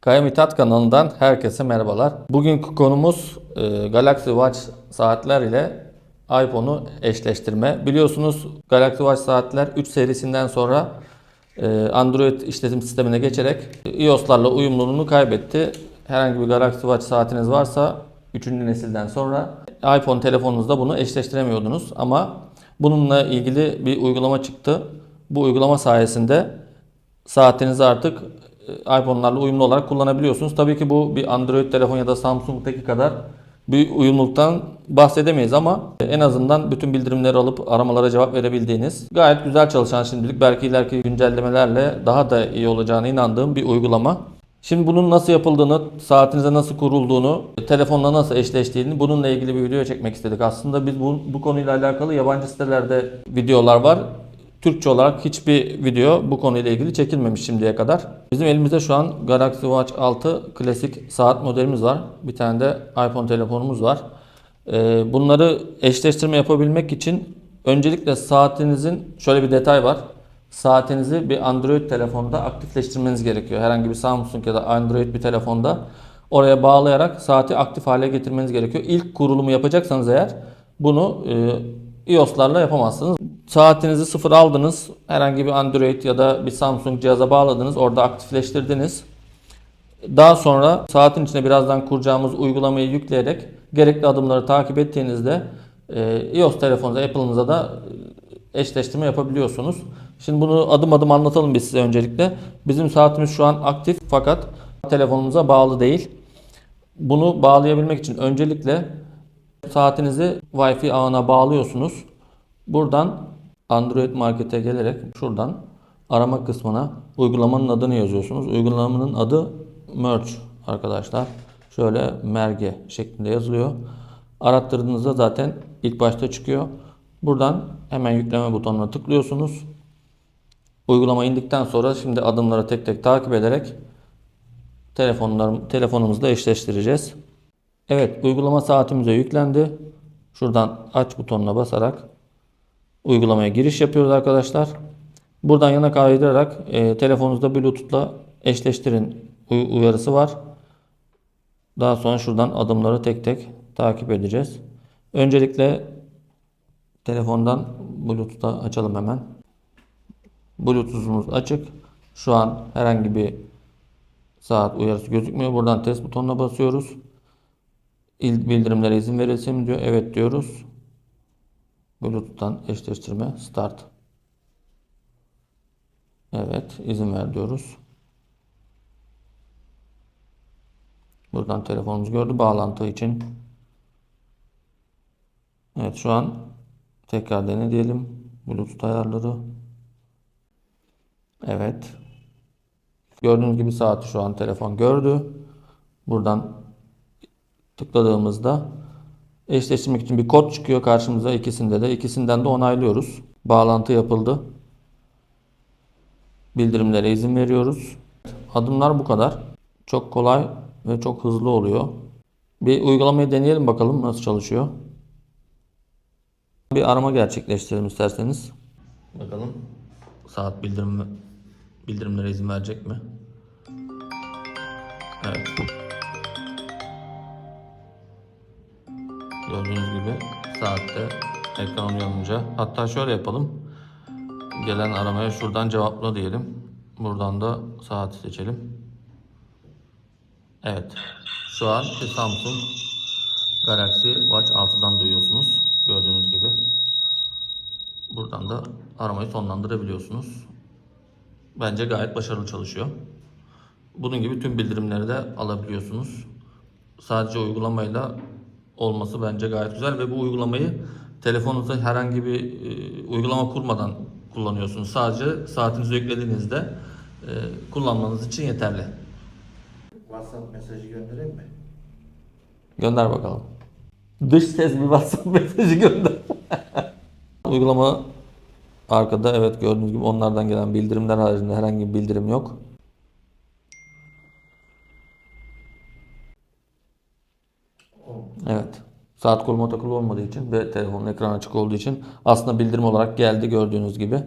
Kaya Mithat kanalından herkese merhabalar. Bugünkü konumuz e, Galaxy Watch saatler ile iPhone'u eşleştirme. Biliyorsunuz Galaxy Watch saatler 3 serisinden sonra e, Android işletim sistemine geçerek iOS'larla uyumluluğunu kaybetti. Herhangi bir Galaxy Watch saatiniz varsa 3. nesilden sonra iPhone telefonunuzda bunu eşleştiremiyordunuz. Ama bununla ilgili bir uygulama çıktı. Bu uygulama sayesinde saatinizi artık iPhone'larla uyumlu olarak kullanabiliyorsunuz. Tabii ki bu bir Android telefon ya da Samsung'daki kadar bir uyumluluktan bahsedemeyiz ama en azından bütün bildirimleri alıp aramalara cevap verebildiğiniz gayet güzel çalışan şimdilik belki ileriki güncellemelerle daha da iyi olacağına inandığım bir uygulama. Şimdi bunun nasıl yapıldığını, saatinize nasıl kurulduğunu, telefonla nasıl eşleştiğini bununla ilgili bir video çekmek istedik. Aslında biz bu, bu konuyla alakalı yabancı sitelerde videolar var. Türkçe olarak hiçbir video bu konuyla ilgili çekilmemiş şimdiye kadar. Bizim elimizde şu an Galaxy Watch 6 klasik saat modelimiz var. Bir tane de iPhone telefonumuz var. Ee, Bunları eşleştirme yapabilmek için öncelikle saatinizin şöyle bir detay var. Saatinizi bir Android telefonda aktifleştirmeniz gerekiyor. Herhangi bir Samsung ya da Android bir telefonda oraya bağlayarak saati aktif hale getirmeniz gerekiyor. İlk kurulumu yapacaksanız eğer bunu e, iOS'larla yapamazsınız. Saatinizi sıfır aldınız. Herhangi bir Android ya da bir Samsung cihaza bağladınız. Orada aktifleştirdiniz. Daha sonra saatin içine birazdan kuracağımız uygulamayı yükleyerek gerekli adımları takip ettiğinizde e, iOS telefonunuza, Apple'ınıza da e, eşleştirme yapabiliyorsunuz. Şimdi bunu adım adım anlatalım biz size öncelikle. Bizim saatimiz şu an aktif fakat telefonumuza bağlı değil. Bunu bağlayabilmek için öncelikle saatinizi Wi-Fi ağına bağlıyorsunuz. Buradan Android Market'e gelerek şuradan arama kısmına uygulamanın adını yazıyorsunuz. Uygulamanın adı Merge arkadaşlar. Şöyle merge şeklinde yazılıyor. Arattırdığınızda zaten ilk başta çıkıyor. Buradan hemen yükleme butonuna tıklıyorsunuz. Uygulama indikten sonra şimdi adımları tek tek takip ederek telefonlar, telefonumuzla eşleştireceğiz. Evet uygulama saatimize yüklendi. Şuradan aç butonuna basarak uygulamaya giriş yapıyoruz arkadaşlar. Buradan yana kaydırarak e, telefonunuzda Bluetooth'la eşleştirin uy- uyarısı var. Daha sonra şuradan adımları tek tek takip edeceğiz. Öncelikle telefondan Bluetooth'a açalım hemen. Bluetooth'umuz açık. Şu an herhangi bir saat uyarısı gözükmüyor. Buradan test butonuna basıyoruz. İl- Bildirimlere izin verilsin diyor. Evet diyoruz. Bluetooth'tan eşleştirme start. Evet izin ver diyoruz. Buradan telefonumuz gördü bağlantı için. Evet şu an tekrar dene diyelim. Bluetooth ayarları. Evet. Gördüğünüz gibi saati şu an telefon gördü. Buradan tıkladığımızda eşleştirmek için bir kod çıkıyor karşımıza ikisinde de. İkisinden de onaylıyoruz. Bağlantı yapıldı. Bildirimlere izin veriyoruz. Adımlar bu kadar. Çok kolay ve çok hızlı oluyor. Bir uygulamayı deneyelim bakalım nasıl çalışıyor. Bir arama gerçekleştirelim isterseniz. Bakalım saat bildirim bildirimlere izin verecek mi? Evet. Gördüğünüz gibi saatte ekran uyanınca hatta şöyle yapalım. Gelen aramaya şuradan cevapla diyelim. Buradan da saati seçelim. Evet. Şu an Samsung Galaxy Watch 6'dan duyuyorsunuz. Gördüğünüz gibi. Buradan da aramayı sonlandırabiliyorsunuz. Bence gayet başarılı çalışıyor. Bunun gibi tüm bildirimleri de alabiliyorsunuz. Sadece uygulamayla olması bence gayet güzel ve bu uygulamayı telefonunuza herhangi bir e, uygulama kurmadan kullanıyorsunuz. Sadece saatinizi yüklediğinizde e, kullanmanız için yeterli. WhatsApp mesajı göndereyim mi? Gönder bakalım. Dış ses bir WhatsApp mesajı gönder. Uygulama arkada evet gördüğünüz gibi onlardan gelen bildirimler haricinde herhangi bir bildirim yok. Evet. Saat kurma takılı olmadığı için ve telefonun ekranı açık olduğu için aslında bildirim olarak geldi gördüğünüz gibi.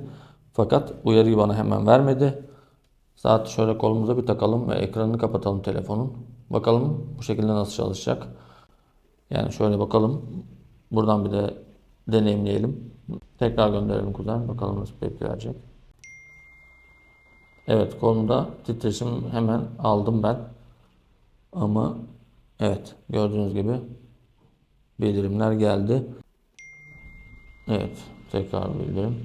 Fakat uyarıyı bana hemen vermedi. Saati şöyle kolumuza bir takalım ve ekranını kapatalım telefonun. Bakalım bu şekilde nasıl çalışacak. Yani şöyle bakalım. Buradan bir de deneyimleyelim. Tekrar gönderelim kuzen. Bakalım nasıl tepki verecek. Evet kolumda titreşim hemen aldım ben. Ama evet gördüğünüz gibi bildirimler geldi. Evet tekrar bildirim.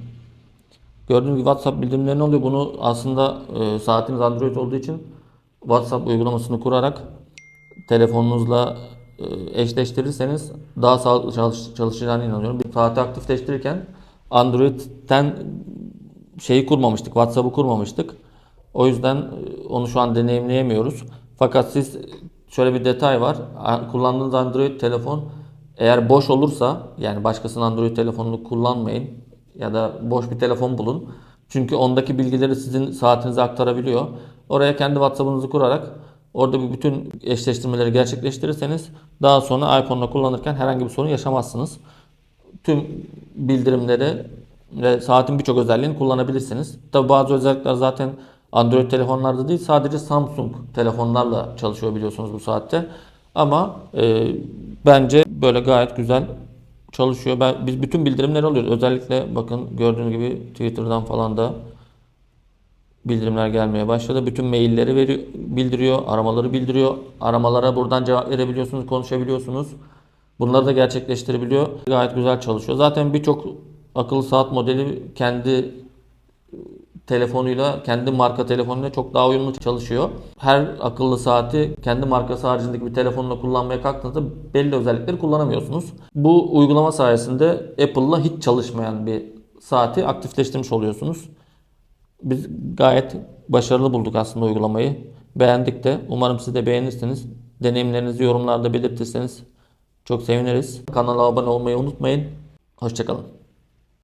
Gördüğünüz gibi WhatsApp bildirimleri ne oluyor? Bunu aslında e, saatiniz Android olduğu için WhatsApp uygulamasını kurarak telefonunuzla e, eşleştirirseniz daha sağlıklı çalış, çalışacağına inanıyorum. Bir saati aktifleştirirken Android'ten şeyi kurmamıştık, WhatsApp'ı kurmamıştık. O yüzden e, onu şu an deneyimleyemiyoruz. Fakat siz şöyle bir detay var. Kullandığınız Android telefon eğer boş olursa yani başkasının Android telefonunu kullanmayın ya da boş bir telefon bulun. Çünkü ondaki bilgileri sizin saatinize aktarabiliyor. Oraya kendi WhatsApp'ınızı kurarak orada bütün eşleştirmeleri gerçekleştirirseniz daha sonra iPhone'la kullanırken herhangi bir sorun yaşamazsınız tüm bildirimleri ve saatin birçok özelliğini kullanabilirsiniz. Tabi bazı özellikler zaten Android telefonlarda değil sadece Samsung telefonlarla çalışıyor biliyorsunuz bu saatte. Ama e, bence böyle gayet güzel çalışıyor. Ben, biz bütün bildirimleri alıyoruz. Özellikle bakın gördüğünüz gibi Twitter'dan falan da bildirimler gelmeye başladı. Bütün mailleri veriyor, bildiriyor, aramaları bildiriyor. Aramalara buradan cevap verebiliyorsunuz, konuşabiliyorsunuz. Bunları da gerçekleştirebiliyor. Gayet güzel çalışıyor. Zaten birçok akıllı saat modeli kendi telefonuyla, kendi marka telefonuyla çok daha uyumlu çalışıyor. Her akıllı saati kendi markası haricindeki bir telefonla kullanmaya kalktığınızda belli özellikleri kullanamıyorsunuz. Bu uygulama sayesinde Apple'la hiç çalışmayan bir saati aktifleştirmiş oluyorsunuz. Biz gayet başarılı bulduk aslında uygulamayı. Beğendik de. Umarım siz de beğenirsiniz. Deneyimlerinizi yorumlarda belirtirseniz çok seviniriz. Kanala abone olmayı unutmayın. Hoşçakalın.